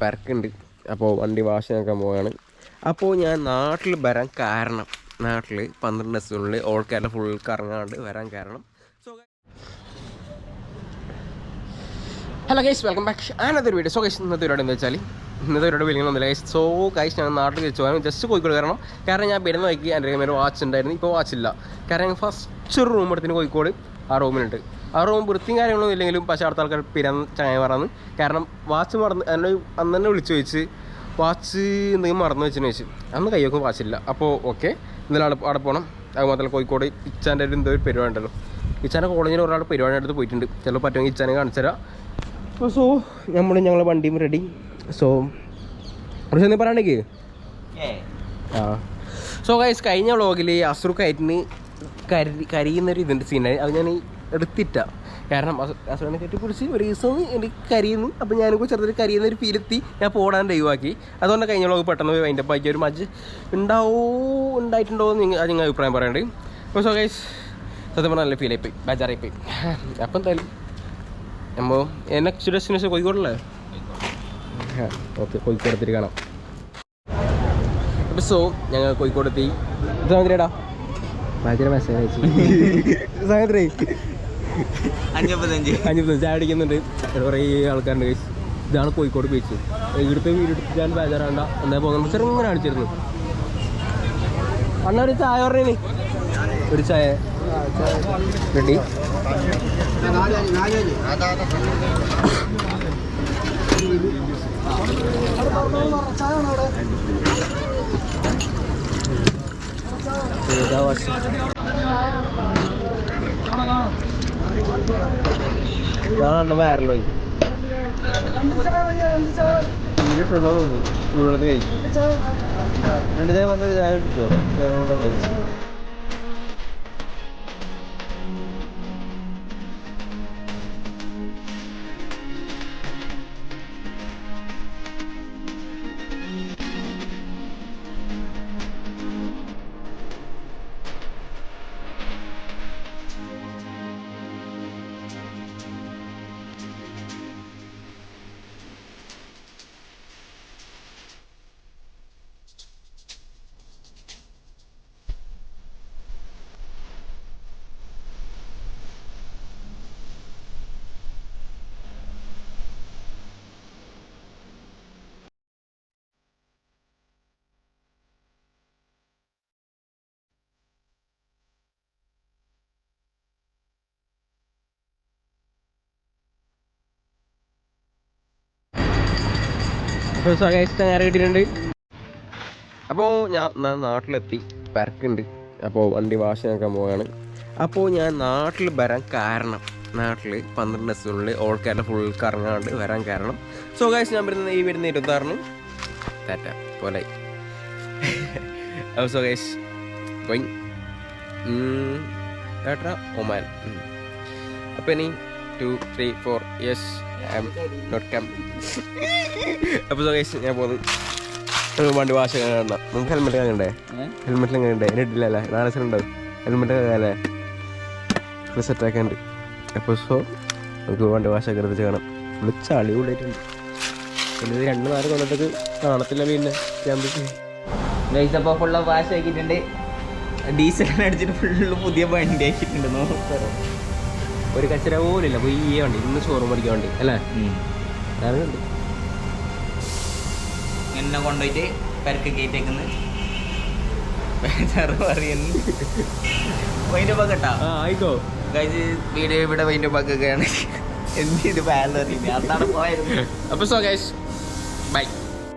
പരക്കുണ്ട് അപ്പോൾ വണ്ടി വാഷ് നോക്കാൻ പോവുകയാണ് അപ്പോൾ ഞാൻ നാട്ടിൽ വരാൻ കാരണം നാട്ടിൽ പന്ത്രണ്ട് ദിവസത്തിനുള്ളിൽ ഓൾ കേരള ഫുൾ കറങ്ങാണ്ട് വരാൻ കാരണം. ഹലോ ഗൈസ് വെൽക്കം ബാക്ക് ആനതൊരു വീഡിയോ. സോ ഗൈസ് ഇന്നത്തെ പരിപാടി എന്താ വെച്ചാൽ ഇന്നത്തെ പരിപാടി വിളിക്കണമെന്നില്ല ഗൈസ് സോ ഗൈസ് ഞാൻ നാട്ടിൽ തിരിച്ചു പോകാൻ ജസ്റ്റ് കോഴിക്കോട് കാരണം കാരണം ഞാൻ വരുന്ന വൈകി എന്റെ കയ്യിൽ വാച്ച് ഉണ്ടായിരുന്നു. ഇപ്പോൾ വാച്ചില്ല കാരണം ഫസ്റ്റ് ഒരു റൂം എടുത്തിന് കോഴിക്കോട് ആ റൂമിലുണ്ട് ആ റൂം വൃത്തിയും കാര്യങ്ങളൊന്നും ഇല്ലെങ്കിലും പക്ഷേ അടുത്ത ആൾക്കാർ പിരാൻ ചങ്ങായി മറന്ന്. കാരണം വാച്ച് മറന്ന് എന്നെ അന്ന് തന്നെ വിളിച്ചു ചോദിച്ച് വാച്ച് എന്തെങ്കിലും മറന്നു വെച്ചെന്ന് ചോദിച്ചു. അന്ന് കൈയൊക്കെ വാച്ചില്ല. അപ്പോൾ ഓക്കെ ഇന്നലെ അവിടെ അവിടെ പോകണം അത് മാത്രമല്ല കോഴിക്കോട് ഇച്ചാന്റെ ഒരു എന്തോ ഒരു പരിപാടി ഉണ്ടല്ലോ. ഇച്ചാന്റെ കോളേജിൽ ഒരാൾ പരിപാടി എടുത്ത് പോയിട്ടുണ്ട്. ചിലപ്പോൾ പറ്റുമെങ്കിൽ ഇച്ചാനെ കാണിച്ചു തരാം. അപ്പോൾ സോ നമ്മൾ ഞങ്ങളെ വണ്ടിയും റെഡി സോ കുറച്ച് എന്തെങ്കിലും പറയണ്ടേക്ക് ആ. സോ ഗൈസ് കഴിഞ്ഞ വ്ളോഗിൽ അസുർ കയറ്റിന് കരി കരിയുന്നൊരു ഇതിന്റെ സീനായി അത് ഞാൻ എടുത്തിട്ട. കാരണം അസുറിനെ കയറ്റി പിടിച്ച് ഒരു ദിവസം എനിക്ക് കരിയുന്നു. അപ്പോൾ കൂടി ചെറുതൊരു കരിയുന്ന ഒരു ഫീലെത്തി ഞാൻ പോടാൻ ഡൈവാക്കി അതുകൊണ്ട് കഴിഞ്ഞ ലോകം പെട്ടെന്ന് പോയി അതിന്റെ ബാക്കി ഒരു മജ്ജ് ഉണ്ടാവോ ഉണ്ടായിട്ടുണ്ടോ എന്ന് നിങ്ങൾ നിങ്ങൾ അഭിപ്രായം പറയണ്ടേ. അപ്പോൾ സോ ഗൈസ് സത്യം പറഞ്ഞാൽ നല്ല ഫീലായി പോയി. അപ്പം അപ്പോൾ എന്തായാലും നമ്മൾ നെക്സ്റ്റ് ഡെസ്റ്റിനേഷൻ കോഴിക്കോടല്ലേ ഓക്കെ കോഴിക്കോട് എത്തിയിട്ട് കാണാം. അപ്പോൾ സോ ഞങ്ങൾ കോഴിക്കോട് എത്തി സാഹചര്യടാ ഭയങ്കര മെസ്സേജ് അയച്ചു. അഞ്ച് ചായ അടിക്കുന്നുണ്ട് കുറേ ആൾക്കാരുണ്ട്. ഇതാണ് കോഴിക്കോട് ബീച്ച് ഇവിടുത്തെ വീടെടുത്തിട്ടാണ് ബേജാറാണ്ട. എന്താ പോകുന്നത് ചെറുങ്ങനെ കാണിച്ചിരുന്നു. അണ്ണ ഒരു ചായ പറഞ്ഞേ ഒരു ചായ. റെഡി? ഏതാ വശം ഇതാണ് രണ്ട് ചായ വന്നത് ചായ കുടിച്ചോ? സഹായിച്ചിട്ട് ഞാൻ കിട്ടിയിട്ടുണ്ട്. അപ്പോൾ ഞാൻ നാട്ടിലെത്തി പരക്കുണ്ട്. അപ്പോൾ വണ്ടി വാഷ് നോക്കാൻ പോവുകയാണ് അപ്പോൾ ഞാൻ നാട്ടിൽ വരാൻ കാരണം നാട്ടിൽ പന്ത്രണ്ട് ദിവസത്തിനുള്ളിൽ ഓൾ കേരള ഫുൾ കറങ്ങാണ്ട് വരാൻ കാരണം. സോ ഗൈസ് ഞാൻ വരുന്നത് ഈ വരുന്ന ഇരുപത്താറിന് ടാറ്റ പോലെ. സോ ഗൈസ് പോയി. ഏട്ടാ ഒമാൻ. അപ്പം ഇനി two three four yes not come അപ്പോൾ സോ ഗൈസ് ഞാൻ പോകുന്നു വണ്ടി വാശ കാണണ്ട നമുക്ക് ഹെൽമെറ്റ് കാണണ്ടേ ഹെൽമെറ്റിൽ കാണണ്ടേ എന്നെ ഇട്ടില്ലല്ലേ നാളെ ദിവസം ഉണ്ടാവും ഹെൽമെറ്റ് അല്ലേ? സെറ്റ് ആക്കാണ്ട് അപ്പോൾ സോ നമുക്ക് വണ്ടി വാശ എടുത്ത് കാണാം. ഫുള്ള് ചളി കൂടിയിട്ടുണ്ട്. പിന്നെ ഇത് രണ്ട് നാല് കൊല്ലത്തേക്ക് കാണത്തില്ല പിന്നെ. ക്യാമ്പസ് അപ്പോൾ ഫുള്ള് വാഷ് ആക്കിയിട്ടുണ്ട്. ഡീസൽ അടിച്ചിട്ട് ഫുള്ള് പുതിയ വണ്ടി ആക്കിയിട്ടുണ്ട്. നോക്കാം. ഒരു കച്ചര പോലും ഇല്ല പോയി ഈ വണ്ടി ഇന്ന് ഷോറൂം പഠിക്കാൻ വേണ്ടി അല്ലേ? ഞാനുണ്ട് എന്നെ കൊണ്ടുപോയിട്ട് പെരക്ക് കയറ്റേക്കുന്നു പറയുന്നു വൈന്റെ പക്കട്ടാ ആ ആയിക്കോ. ഗൈസ് വീഡിയോ ഇവിടെ വൈന്റെ പക്കൊക്കെയാണ് എന്ത് ഇത് അതാണ് പോയത്. അപ്പോൾ സോ ഗൈസ് ബൈ